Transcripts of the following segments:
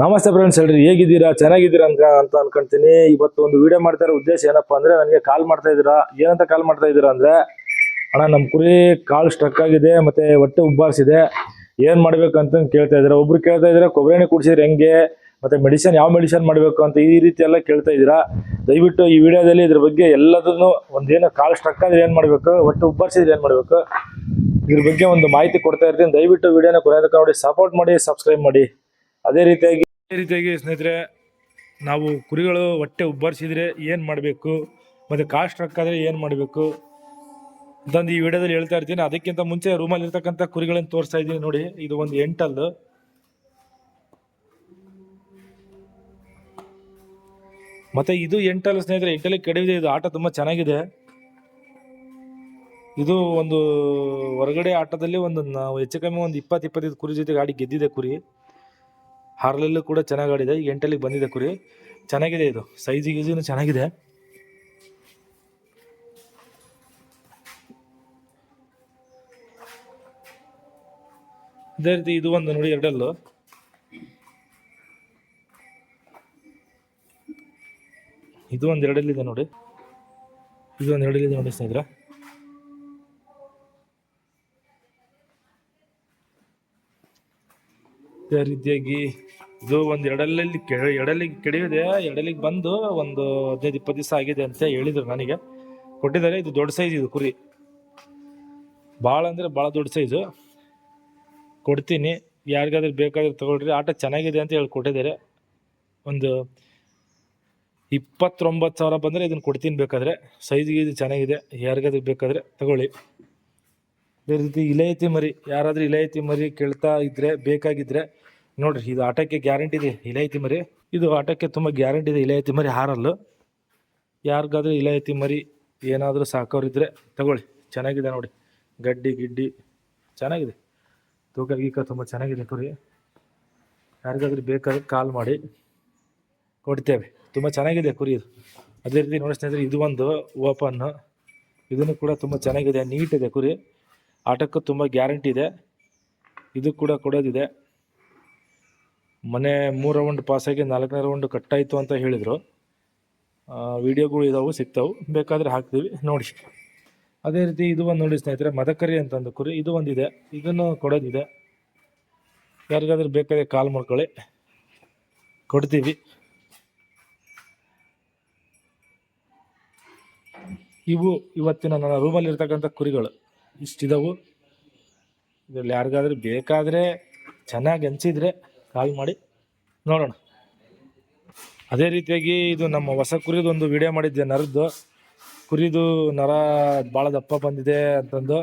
ನಮಸ್ತೆ ಫ್ರೆಂಡ್ಸ್ ಹೇಳ್ರಿ, ಹೇಗಿದ್ದೀರಾ? ಚೆನ್ನಾಗಿದ್ದೀರಾ ಅಂತ ಅಂತ ಅನ್ಕೊಂತೀನಿ. ಇವತ್ತು ಒಂದು ವಿಡಿಯೋ ಮಾಡ್ತಾ ಇರೋ ಉದ್ದೇಶ ಏನಪ್ಪಾ ಅಂದ್ರೆ ನನಗೆ ಕಾಲ್ ಮಾಡ್ತಾ ಇದ್ದೀರಾ? ಏನಂತ ಕಾಲ್ ಮಾಡ್ತಾ ಇದ್ದೀರಾ ಅಂದ್ರೆ, ಅಣ್ಣ ನಮ್ಮ ಕುರಿ ಕಾಲು ಸ್ಟ್ರಕ್ ಆಗಿದೆ, ಮತ್ತೆ ಹೊಟ್ಟೆ ಉಬ್ಬಾರಿಸಿದೆ. ಏನ್ ಮಾಡ್ಬೇಕು ಅಂತ ಕೇಳ್ತಾ ಇದ್ದೀರಾ? ಒಬ್ರು ಕೇಳ್ತಾ ಇದ್ದೀರಾ ಕೊಬ್ಬರಿ ಎಣ್ಣೆ ಕುಡಿಸಿದ್ರೆ ಹೆಂಗೆ? ಮತ್ತೆ ಮೆಡಿಸಿನ್ ಯಾವ ಮೆಡಿಸಿನ್ ಮಾಡಬೇಕು ಅಂತ ಈ ರೀತಿ ಎಲ್ಲ ಕೇಳ್ತಾ ಇದ್ದೀರಾ? ದಯವಿಟ್ಟು ಈ ವಿಡಿಯೋದಲ್ಲಿ ಇದ್ರ ಬಗ್ಗೆ ಎಲ್ಲದನ್ನು ಒಂದೇನು ಕಾಲು ಸ್ಟ್ರಕ್ ಆದ್ರೆ ಏನ್ ಮಾಡ್ಬೇಕು? ಹೊಟ್ಟೆ ಉಬ್ಬಾರಿಸಿದ್ರೆ ಏನ್ ಮಾಡ್ಬೇಕು? ಇದ್ರ ಬಗ್ಗೆ ಒಂದು ಮಾಹಿತಿ ಕೊಡ್ತಾ ಇರ್ತೀನಿ. ದಯವಿಟ್ಟು ವಿಡಿಯೋನ ಕೊನೆಯದಕ್ಕೆ ನೋಡಿ ಸಪೋರ್ಟ್ ಮಾಡಿ ಸಬ್ಸ್ಕ್ರೈಬ್ ಮಾಡಿ. ಅದೇ ರೀತಿಯಾಗಿ ಅದೇ ರೀತಿಯಾಗಿ ಸ್ನೇಹಿತರೆ, ನಾವು ಕುರಿಗಳು ಹೊಟ್ಟೆ ಉಬ್ಬರಿಸಿದ್ರೆ ಏನು ಮಾಡಬೇಕು? ಮತ್ತು ಕಾಸ್ಟ್ ಆದರೆ ಏನು ಮಾಡಬೇಕು? ಅಂತಂದು ಈ ವಿಡಿಯೋದಲ್ಲಿ ಹೇಳ್ತಾ ಇರ್ತೀನಿ. ಅದಕ್ಕಿಂತ ಮುಂಚೆ ರೂಮಲ್ಲಿ ಇರ್ತಕ್ಕಂಥ ಕುರಿಗಳನ್ನು ತೋರಿಸ್ತಾ ಇದ್ದೀನಿ ನೋಡಿ. ಇದು ಒಂದು ಎಂಟಲ್ಲು. ಮತ್ತು ಇದು ಎಂಟಲ್ ಸ್ನೇಹಿತರೆ, ಎಂಟಲ್ಲಿ ಕೆಡವಿದೆ. ಇದು ಆಟ ತುಂಬ ಚೆನ್ನಾಗಿದೆ. ಇದು ಒಂದು ಹೊರಗಡೆ ಆಟದಲ್ಲಿ ಒಂದು ನಾವು ಹೆಚ್ಚು ಕಮ್ಮಿ ಒಂದು ಇಪ್ಪತ್ತು, ಇಪ್ಪತ್ತೈದು ಕುರಿ ಜೊತೆ ಗಾಡಿ ಗೆದ್ದಿದೆ ಕುರಿ. ಹಾರ್ಲಲ್ಲೂ ಕೂಡ ಚೆನ್ನಾಗಿ ಆಡಿದೆ ಎಂಟಲ್ಲಿ ಬಂದಿದೆ ಕುರಿ. ಚೆನ್ನಾಗಿದೆ ಇದು. ಸೈಜ್ ಗೀಜು ಚೆನ್ನಾಗಿದೆ. ಅದೇ ರೀತಿ ಇದು ಒಂದು ನೋಡಿ, ಎರಡಲ್ಲು. ಇದು ಒಂದು ಎರಡಲ್ಲಿದೆ ನೋಡಿ. ಇದು ಒಂದು ಎರಡಲ್ಲಿದೆ ನೋಡಿ ಸ್ನೇಹಿತರ. ಅದೇ ರೀತಿಯಾಗಿ ಇದು ಒಂದು ಎಡಲಲ್ಲಿ ಕೆ ಎಡಲಿಗೆ ಕೆಡಿದೆ ಎಡಲಿಗೆ ಬಂದು ಒಂದು ಹದಿನೈದು ಇಪ್ಪತ್ತು ದಿವಸ ಆಗಿದೆ ಅಂತ ಹೇಳಿದ್ರು ನನಗೆ. ಕೊಟ್ಟಿದ್ದಾರೆ, ಇದು ದೊಡ್ಡ ಸೈಜ್ ಇದು ಕುರಿ. ಭಾಳ ಅಂದರೆ ಭಾಳ ದೊಡ್ಡ ಸೈಜು. ಕೊಡ್ತೀನಿ, ಯಾರಿಗಾದ್ರೂ ಬೇಕಾದ್ರೆ ತಗೊಳ್ರಿ. ಆಟ ಚೆನ್ನಾಗಿದೆ ಅಂತ ಹೇಳಿ ಕೊಟ್ಟಿದ್ದಾರೆ. ಒಂದು ಇಪ್ಪತ್ತೊಂಬತ್ತು ಸಾವಿರ ಬಂದರೆ ಇದನ್ನು ಕೊಡ್ತೀನಿ ಬೇಕಾದರೆ. ಸೈಜ್ ಇದು ಚೆನ್ನಾಗಿದೆ, ಯಾರಿಗಾದ್ರೂ ಬೇಕಾದರೆ ತಗೊಳ್ಳಿ. ಅದೇ ರೀತಿ ಇಲಾಯತಿ ಮರಿ, ಯಾರಾದರೂ ಇಲಾಯತಿ ಮರಿ ಕೇಳ್ತಾ ಇದ್ದರೆ ಬೇಕಾಗಿದ್ರೆ ನೋಡ್ರಿ, ಇದು ಆಟಕ್ಕೆ ಗ್ಯಾರಂಟಿ ಇದೆ, ಇಲಾಯತಿ ಮರಿ. ಇದು ಆಟಕ್ಕೆ ತುಂಬ ಗ್ಯಾರಂಟಿ ಇದೆ, ಇಲಾಯತಿ ಮರಿ ಹಾರಲ್ಲು. ಯಾರಿಗಾದ್ರೂ ಇಲಾಯತಿ ಮರಿ ಏನಾದರೂ ಸಾಕೋರಿದ್ರೆ ತಗೊಳ್ಳಿ. ಚೆನ್ನಾಗಿದೆ ನೋಡಿ. ಗಡ್ಡಿ, ಗಿಡ್ಡಿ, ಚೆನ್ನಾಗಿದೆ. ತೂಕ, ಗೀಕ ತುಂಬ ಚೆನ್ನಾಗಿದೆ ಕುರಿ ಯಾರಿಗಾದ್ರೂ ಬೇಕಾದ್ರೆ ಕಾಲ್ ಮಾಡಿ ಕೊಡ್ತೇವೆ. ತುಂಬ ಚೆನ್ನಾಗಿದೆ ಕುರಿ ಇದು. ಅದೇ ರೀತಿ ನೋಡಿ ಸ್ನೇಹಿತರೆ, ಇದು ಒಂದು ಓಪನ್ನು ಇದನ್ನು ಕೂಡ ತುಂಬ ಚೆನ್ನಾಗಿದೆ ನೀಟ್ ಇದೆ ಕುರಿ. ಆಟಕ್ಕೂ ತುಂಬ ಗ್ಯಾರಂಟಿ ಇದೆ. ಇದು ಕೂಡ ಕೊಡೋದಿದೆ. ಮನೆ ಮೂರು ರೌಂಡ್ ಪಾಸಾಗಿ ನಾಲ್ಕನೇ ರೌಂಡ್ ಕಟ್ಟಾಯಿತು ಅಂತ ಹೇಳಿದರು. ವಿಡಿಯೋಗಳು ಇದಾವು, ಸಿಗ್ತಾವೆ. ಬೇಕಾದರೆ ಹಾಕ್ತೀವಿ, ನೋಡಿ. ಅದೇ ರೀತಿ ಇದು ಒಂದು ನೋಡಿ ಸ್ನೇಹಿತರೆ, ಮದಕರಿ ಅಂತಂದು ಕುರಿ, ಇದು ಒಂದಿದೆ. ಇದನ್ನು ಕೊಡೋದಿದೆ. ಯಾರಿಗಾದ್ರೂ ಬೇಕಾದ್ರೆ ಕಾಲ್ ಮಾಡ್ಕೊಳ್ಳಿ. ಕೊಡ್ತೀವಿ. ಇವು ಇವತ್ತಿನ ನನ್ನ ರೂಮಲ್ಲಿ ಇರ್ತಕ್ಕಂಥ ಕುರಿಗಳು. ಇಷ್ಟಿದವು. ಇದರಲ್ಲಿ ಯಾರಿಗಾದ್ರೂ ಬೇಕಾದರೆ ಚೆನ್ನಾಗಿ ಅನಿಸಿದ್ರೆ ಕಾಲ್ ಮಾಡಿ ನೋಡೋಣ. ಅದೇ ರೀತಿಯಾಗಿ ಇದು ನಮ್ಮ ಹೊಸ ಕುರಿದು ಒಂದು ವಿಡಿಯೋ ಮಾಡಿದ್ದೆ ನರದ್ದು ಕುರಿದು ನರ ಭಾಳ ದಪ್ಪ ಬಂದಿದೆ ಅಂತಂದು.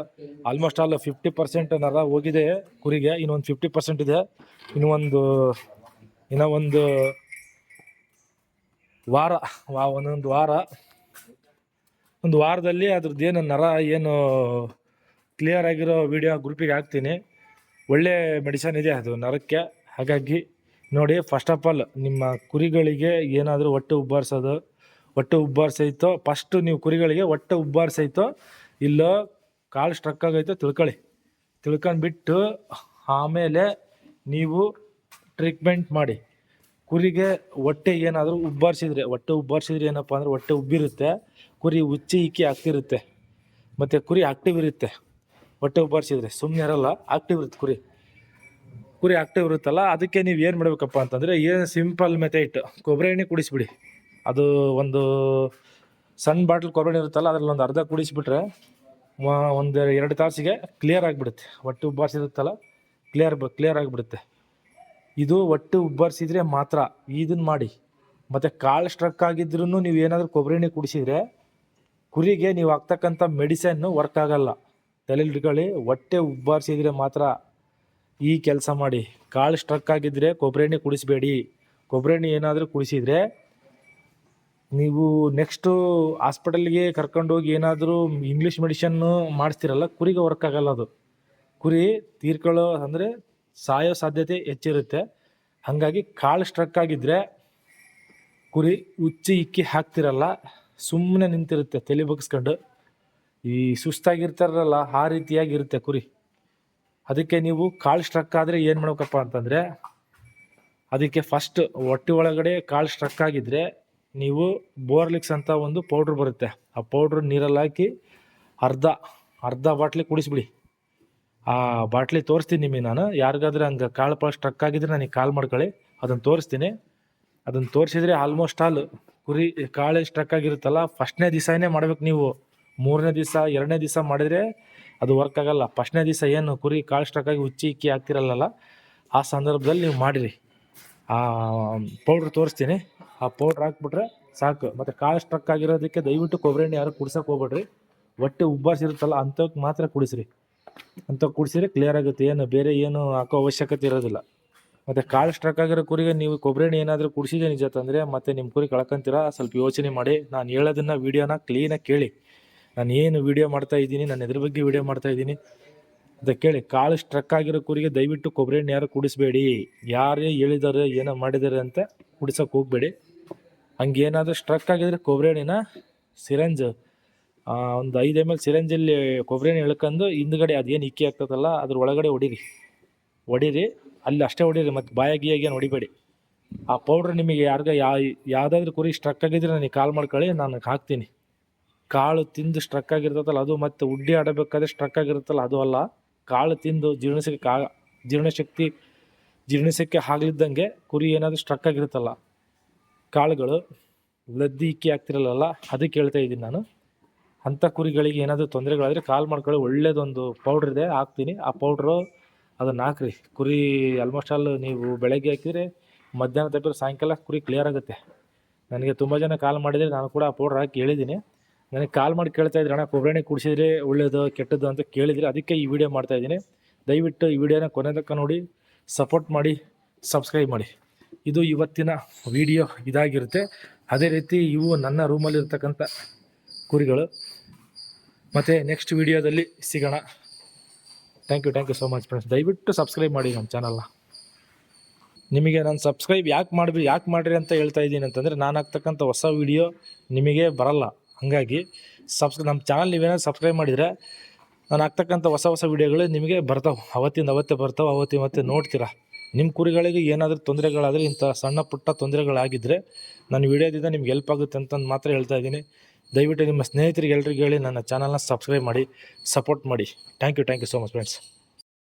ಆಲ್ಮೋಸ್ಟ್ ಆಲ್ ಫಿಫ್ಟಿ ಪರ್ಸೆಂಟ್ ನರ ಹೋಗಿದೆ ಕುರಿಗೆ, ಇನ್ನೊಂದು ಫಿಫ್ಟಿ ಪರ್ಸೆಂಟ್ ಇದೆ. ಇನ್ನೊಂದು ಇನ್ನೂ ಒಂದು ವಾರ ಒಂದೊಂದು ವಾರ. ಒಂದು ವಾರದಲ್ಲಿ ಅದ್ರದ್ದು ಏನು ನರ ಏನು ಕ್ಲಿಯರ್ ಆಗಿರೋ ವಿಡಿಯೋ ಗ್ರೂಪಿಗೆ ಹಾಕ್ತೀನಿ. ಒಳ್ಳೆ ಮೆಡಿಸನ್ ಇದೆ ಅದು ನರಕ್ಕೆ. ಹಾಗಾಗಿ ನೋಡಿ ಫಸ್ಟ್ ಆಫ್ ಆಲ್ ನಿಮ್ಮ ಕುರಿಗಳಿಗೆ ಏನಾದರೂ ಹೊಟ್ಟೆ ಉಬ್ಬಾರಿಸೋದು, ಹೊಟ್ಟೆ ಉಬ್ಬಾರಿಸೈತೋ ಫಸ್ಟು ನೀವು ಕುರಿಗಳಿಗೆ ಹೊಟ್ಟೆ ಉಬ್ಬಾರಿಸೈತೋ ಇಲ್ಲೋ ಕಾಲು ಸ್ಟ್ರಕ್ ಆಗೈತೋ ತಿಳ್ಕೊಳ್ಳಿ. ತಿಳ್ಕೊಂಡ್ಬಿಟ್ಟು ಆಮೇಲೆ ನೀವು ಟ್ರೀಟ್ಮೆಂಟ್ ಮಾಡಿ. ಕುರಿಗೆ ಹೊಟ್ಟೆ ಏನಾದರೂ ಉಬ್ಬಾರಿಸಿದ್ರೆ, ಹೊಟ್ಟೆ ಉಬ್ಬಾರಿಸಿದ್ರೆ ಏನಪ್ಪ ಅಂದರೆ ಹೊಟ್ಟೆ ಉಬ್ಬಿರುತ್ತೆ, ಕುರಿ ಉಚ್ಚಿ ಇಕ್ಕಿ ಆಗ್ತಿರುತ್ತೆ. ಮತ್ತು ಕುರಿ ಆಕ್ಟಿವ್ ಇರುತ್ತೆ. ಹೊಟ್ಟೆ ಉಬ್ಬಾರಿಸಿದ್ರೆ ಸುಮ್ಮನೆ ಇರೋಲ್ಲ ಆಕ್ಟಿವ್ ಇರುತ್ತೆ ಕುರಿ. ಕುರಿ ಆಕ್ಟಿವ್ ಇರುತ್ತಲ್ಲ, ಅದಕ್ಕೆ ನೀವು ಏನು ಮಾಡಬೇಕಪ್ಪ ಅಂತಂದರೆ ಏನು ಸಿಂಪಲ್ ಮೆಥಡ್ ಕೊಬ್ಬರಿ ಎಣ್ಣೆ ಕುಡಿಸಿಬಿಡಿ. ಅದು ಒಂದು ಸಣ್ಣ ಬಾಟ್ಲ್ ಕೊಬ್ಬರಿ ಇರುತ್ತಲ್ಲ, ಅದರಲ್ಲಿ ಒಂದು ಅರ್ಧ ಕುಡಿಸಿಬಿಟ್ರೆ ಒಂದು ಎರಡು ತಾಸಿಗೆ ಕ್ಲಿಯರ್ ಆಗಿಬಿಡುತ್ತೆ. ಹೊಟ್ಟೆ ಉಬ್ಬಾರಿಸಿರುತ್ತಲ್ಲ ಕ್ಲಿಯರ್ ಬ ಕ್ಲಿಯರ್ ಆಗಿಬಿಡುತ್ತೆ. ಇದು ಒಟ್ಟು ಉಬ್ಬರಿಸಿದ್ರೆ ಮಾತ್ರ ಇದನ್ನು ಮಾಡಿ. ಮತ್ತು ಕಾಳು ಸ್ಟ್ರಕ್ ಆಗಿದ್ರೂ ನೀವು ಏನಾದರೂ ಕೊಬ್ಬರಿ ಎಣ್ಣೆ ಕುಡಿಸಿದ್ರೆ ಕುರಿಗೆ ನೀವು ಹಾಕ್ತಕ್ಕಂಥ ಮೆಡಿಸನ್ನು ವರ್ಕ್ ಆಗಲ್ಲ. ತಲೆಲಿಟ್ಕೊಳ್ಳಿ ಹೊಟ್ಟೆ ಉಬ್ಬಾರಿಸಿದ್ರೆ ಮಾತ್ರ ಈ ಕೆಲಸ ಮಾಡಿ. ಕಾಳು ಸ್ಟ್ರಕ್ ಆಗಿದ್ದರೆ ಕೊಬ್ಬರಿ ಎಣ್ಣೆ ಕುಡಿಸಬೇಡಿ. ಕೊಬ್ಬರಿ ಎಣ್ಣೆ ಏನಾದರೂ ಕುಡಿಸಿದರೆ ನೀವು ನೆಕ್ಸ್ಟು ಹಾಸ್ಪಿಟಲ್ಗೆ ಕರ್ಕೊಂಡೋಗಿ ಏನಾದರೂ ಇಂಗ್ಲೀಷ್ ಮೆಡಿಷನ್ನು ಮಾಡಿಸ್ತಿರಲ್ಲ, ಕುರಿಗೆ ವರ್ಕ್ ಆಗಲ್ಲ ಅದು. ಕುರಿ ತೀರ್ಕೊಳ್ಳೋ ಅಂದರೆ ಸಾಯೋ ಸಾಧ್ಯತೆ ಹೆಚ್ಚಿರುತ್ತೆ. ಹಾಗಾಗಿ ಕಾಳು ಸ್ಟ್ರಕ್ ಆಗಿದ್ದರೆ ಕುರಿ ಉಚ್ಚಿ ಇಕ್ಕಿ ಹಾಕ್ತಿರಲ್ಲ ಸುಮ್ಮನೆ ನಿಂತಿರುತ್ತೆ, ತಲೆ ಬಗ್ಸ್ಕೊಂಡು. ಈ ಸುಸ್ತಾಗಿರ್ತಾರಲ್ಲ, ಆ ರೀತಿಯಾಗಿರುತ್ತೆ ಕುರಿ. ಅದಕ್ಕೆ ನೀವು ಕಾಳು ಸ್ಟ್ರಕ್ ಆದರೆ ಏನು ಮಾಡ್ಬೇಕಪ್ಪ ಅಂತಂದರೆ, ಅದಕ್ಕೆ ಫಸ್ಟ್ ಹೊಟ್ಟೆ ಒಳಗಡೆ ಕಾಳು ಸ್ಟ್ರಕ್ ಆಗಿದ್ರೆ ನೀವು ಬೋರ್ಲಿಕ್ಸ್ ಅಂತ ಒಂದು ಪೌಡ್ರ್ ಬರುತ್ತೆ. ಆ ಪೌಡ್ರ್ ನೀರಲ್ಲಿ ಹಾಕಿ ಅರ್ಧ ಅರ್ಧ ಬಾಟ್ಲಿ ಕುಡಿಸ್ಬಿಡಿ. ಆ ಬಾಟ್ಲಿ ತೋರಿಸ್ತೀನಿ ನಿಮಗೆ ನಾನು. ಯಾರಿಗಾದ್ರೆ ಹಂಗೆ ಕಾಳು ಪಾಳು ಸ್ಟ್ರಕ್ ಆಗಿದ್ರೆ ನನಗೆ ಕಾಲ್ ಮಾಡ್ಕೊಳ್ಳಿ. ಅದನ್ನು ತೋರಿಸ್ತೀನಿ. ಅದನ್ನು ತೋರಿಸಿದ್ರೆ ಆಲ್ಮೋಸ್ಟ್ ಆಲ್ ಕುರಿ ಕಾಳು ಸ್ಟ್ರಕ್ ಆಗಿರುತ್ತಲ್ಲ ಫಸ್ಟ್ನೇ ದಿವಸನೇ ಮಾಡ್ಬೇಕು ನೀವು. ಮೂರನೇ ದಿವಸ, ಎರಡನೇ ದಿವಸ ಮಾಡಿದರೆ ಅದು ವರ್ಕ್ ಆಗಲ್ಲ. ಫಸ್ಟ್ನೇ ದಿವಸ ಏನು ಕುರಿ ಕಾಳು ಸ್ಟ್ರಕ್ ಆಗಿ ಉಚ್ಚಿ ಇಕ್ಕಿ ಹಾಕ್ತಿರಲ್ಲ ಆ ಸಂದರ್ಭದಲ್ಲಿ ನೀವು ಮಾಡಿರಿ. ಆ ಪೌಡ್ರ್ ತೋರಿಸ್ತೀನಿ. ಆ ಪೌಡ್ರ್ ಹಾಕ್ಬಿಟ್ರೆ ಸಾಕು. ಮತ್ತು ಕಾಳು ಸ್ಟ್ರಕ್ ಆಗಿರೋದಕ್ಕೆ ದಯವಿಟ್ಟು ಕೊಬ್ಬರಿ ಎಣ್ಣೆ ಯಾರು ಕುಡ್ಸಕ್ಕೆ ಹೋಗ್ಬೇಡ್ರಿ. ಹೊಟ್ಟೆ ಉಬ್ಬಾಸಿರುತ್ತಲ್ಲ ಅಂಥವ್ಕೆ ಮಾತ್ರ ಕುಡಿಸ್ರಿ. ಅಂತ ಕುಡಿಸಿದ್ರೆ ಕ್ಲಿಯರ್ ಆಗುತ್ತೆ. ಏನು, ಬೇರೆ ಏನು ಹಾಕೋ ಅವಶ್ಯಕತೆ ಇರೋದಿಲ್ಲ. ಮತ್ತು ಕಾಳು ಸ್ಟ್ರಕ್ ಆಗಿರೋ ಕುರಿಗೆ ನೀವು ಕೊಬ್ಬರಿ ಎಣ್ಣೆ ಏನಾದರೂ ಕುಡಿಸಿದೆ ನಿಜ ತಂದರೆ ಮತ್ತು ನಿಮ್ಮ ಕುರಿ ಕಳ್ಕೊಂತೀರಾ? ಸ್ವಲ್ಪ ಯೋಚನೆ ಮಾಡಿ. ನಾನು ಹೇಳೋದನ್ನ, ವೀಡಿಯೋನ ಕ್ಲೀನಾಗಿ ಕೇಳಿ. ನಾನು ಏನು ವೀಡಿಯೋ ಮಾಡ್ತಾ ಇದ್ದೀನಿ, ನಾನು ಎದ್ರ ಬಗ್ಗೆ ವೀಡಿಯೋ ಮಾಡ್ತಾ ಇದ್ದೀನಿ. ಅಂತ ಕೇಳಿ, ಕಾಳು ಸ್ಟ್ರಕ್ ಆಗಿರೋ ಕುರಿಗೆ ದಯವಿಟ್ಟು ಕೊಬ್ಬರಿ ಎಣ್ಣೆ ಯಾರು ಕುಡಿಸ್ಬೇಡಿ. ಯಾರೇ ಹೇಳಿದಾರೆ, ಏನೋ ಮಾಡಿದ್ದಾರೆ ಅಂತ ಕುಡಿಸೋಕೆ ಹೋಗಬೇಡಿ. ಹಂಗೇನಾದರೂ ಸ್ಟ್ರಕ್ ಆಗಿದ್ರೆ ಕೊಬ್ಬರಿ ಎಣ್ಣೆನ ಸಿರಂಜ್ ಒಂದು ಐದು ಎಂ ಎಲ್ ಸಿರಂಜಲ್ಲಿ ಕೊಬ್ಬರಿ ಎಣ್ಣೆ ಎಳ್ಕೊಂಡು ಹಿಂದ್ಗಡೆ ಅದೇನು ಇಕ್ಕಿ ಆಗ್ತದಲ್ಲ, ಅದ್ರ ಒಳಗಡೆ ಹೊಡೀರಿ ಹೊಡೀರಿ ಅಲ್ಲಿ ಅಷ್ಟೇ ಹೊಡೀರಿ ಮತ್ತು ಬಾಯ ಗೀಯಾಗಿ ಏನು ಹೊಡಿಬೇಡಿ. ಆ ಪೌಡ್ರ್ ನಿಮಗೆ ಯಾರಿಗ ಯಾ, ಯಾವುದಾದ್ರೂ ಕುರಿ ಸ್ಟ್ರಕ್ ಆಗಿದ್ರೆ ನನಗೆ ಕಾಲ್ ಮಾಡ್ಕೊಳ್ಳಿ, ನಾನು ಹಾಕ್ತೀನಿ. ಕಾಳು ತಿಂದು ಸ್ಟ್ರಕ್ ಆಗಿರ್ತದಲ್ಲ, ಅದು ಮತ್ತೆ ಉಡ್ಡಿ ಆಡಬೇಕಾದ್ರೆ ಸ್ಟ್ರಕ್ ಆಗಿರುತ್ತಲ್ಲ, ಅದು ಅಲ್ಲ. ಕಾಳು ತಿಂದು ಜೀರ್ಣಿಸಕ್ಕೆ ಕಾ, ಜೀರ್ಣಶಕ್ತಿ, ಜೀರ್ಣಿಸಕ್ಕೆ ಆಗ್ಲಿದ್ದಂಗೆ ಕುರಿ ಏನಾದರೂ ಸ್ಟ್ರಕ್ ಆಗಿರುತ್ತಲ್ಲ. ಕಾಳುಗಳು ಲದ್ದಿ ಇಕ್ಕಿ ಆಗ್ತಿರಲ್ಲ ಅದಕ್ಕೆ ಹೇಳ್ತಾ ಇದ್ದೀನಿ ನಾನು. ಅಂಥ ಕುರಿಗಳಿಗೆ ಏನಾದರೂ ತೊಂದರೆಗಳಾದರೆ ಕಾಲ್ ಮಾಡ್ಕೊಳ್ಳಿ, ಒಳ್ಳೇದೊಂದು ಪೌಡ್ರ್ ಇದೆ, ಹಾಕ್ತೀನಿ. ಆ ಪೌಡ್ರು ಅದನ್ನು ಹಾಕ್ರಿ. ಕುರಿ ಆಲ್ಮೋಸ್ಟ್ ಆಲ್ ನೀವು ಬೆಳಗ್ಗೆ ಹಾಕಿದರೆ ಮಧ್ಯಾಹ್ನ ತಪ್ಪಿದ್ರೆ ಸಾಯಂಕಾಲ ಕುರಿ ಕ್ಲಿಯರ್ ಆಗುತ್ತೆ. ನನಗೆ ತುಂಬ ಜನ ಕಾಲ್ ಮಾಡಿದರೆ ನಾನು ಕೂಡ ಆ ಪೌಡ್ರ್ ಹಾಕಿ ಹೇಳಿದ್ದೀನಿ. ನನಗೆ ಕಾಲ್ ಮಾಡಿ ಕೇಳ್ತಾ ಇದ್ರೆ, ಅಣ್ಣ, ಕೊಬ್ಬರಿ ಕುಡಿಸಿದ್ರೆ ಒಳ್ಳೇದು, ಕೆಟ್ಟದ್ದು ಅಂತ ಕೇಳಿದರೆ ಅದಕ್ಕೆ ಈ ವಿಡಿಯೋ ಮಾಡ್ತಾ ಇದ್ದೀನಿ. ದಯವಿಟ್ಟು ಈ ವಿಡಿಯೋನ ಕೊನೆ ತನಕ ನೋಡಿ, ಸಪೋರ್ಟ್ ಮಾಡಿ, ಸಬ್ಸ್ಕ್ರೈಬ್ ಮಾಡಿ. ಇದು ಇವತ್ತಿನ ವಿಡಿಯೋ ಇದಾಗಿರುತ್ತೆ. ಅದೇ ರೀತಿ ಇವು ನನ್ನ ರೂಮಲ್ಲಿರ್ತಕ್ಕಂಥ ಕುರಿಗಳು. ಮತ್ತು ನೆಕ್ಸ್ಟ್ ವಿಡಿಯೋದಲ್ಲಿ ಸಿಗೋಣ. Thank you thank you so much friends ದಯವಿಟ್ಟು ಸಬ್ಸ್ಕ್ರೈಬ್ ಮಾಡಿ ನಮ್ಮ ಚಾನಲ್ನ ನಿಮಗೆ ನಾನು ಸಬ್ಸ್ಕ್ರೈಬ್ ಯಾಕೆ ಮಾಡಿದ್ರಿ ಯಾಕೆ ಮಾಡಿರಿ ಅಂತ ಹೇಳ್ತಾ ಇದ್ದೀನಿ ಅಂತಂದರೆ, ನಾನು ಹಾಕ್ತಕ್ಕಂಥ ಹೊಸ ವಿಡಿಯೋ ನಿಮಗೆ ಬರಲ್ಲ. ಹಾಗಾಗಿ ಸಬ್ಸ್ ನಮ್ಮ ಚಾನಲ್ ನೀವೇನಾದ್ರು ಸಬ್ಸ್ಕ್ರೈಬ್ ಮಾಡಿದರೆ ನಾನು ಆಗ್ತಕ್ಕಂಥ ಹೊಸ ಹೊಸ ವಿಡಿಯೋಗಳು ನಿಮಗೆ ಬರ್ತಾವೆ. ಅವತ್ತಿಂದ ಅವತ್ತೇ ಬರ್ತಾವೆ. ಅವತ್ತಿನ ಮತ್ತೆ ನೋಡ್ತೀರಾ. ನಿಮ್ಮ ಕುರಿಗಳಿಗೆ ಏನಾದರೂ ತೊಂದರೆಗಳಾದರೆ ಇಂಥ ಸಣ್ಣ ಪುಟ್ಟ ತೊಂದರೆಗಳಾಗಿದ್ದರೆ ನನ್ನ ವಿಡಿಯೋದಿಂದ ನಿಮ್ಗೆ ಹೆಲ್ಪ್ ಆಗುತ್ತೆ ಅಂತಂದು ಮಾತ್ರ ಹೇಳ್ತಾ ಇದ್ದೀನಿ. ದಯವಿಟ್ಟು ನಿಮ್ಮ ಸ್ನೇಹಿತರಿಗೆ, ಎಲ್ರಿಗೂ ಹೇಳಿ ನನ್ನ ಚಾನಲ್ನ ಸಬ್ಸ್ಕ್ರೈಬ್ ಮಾಡಿ ಸಪೋರ್ಟ್ ಮಾಡಿ. Thank you thank you so much friends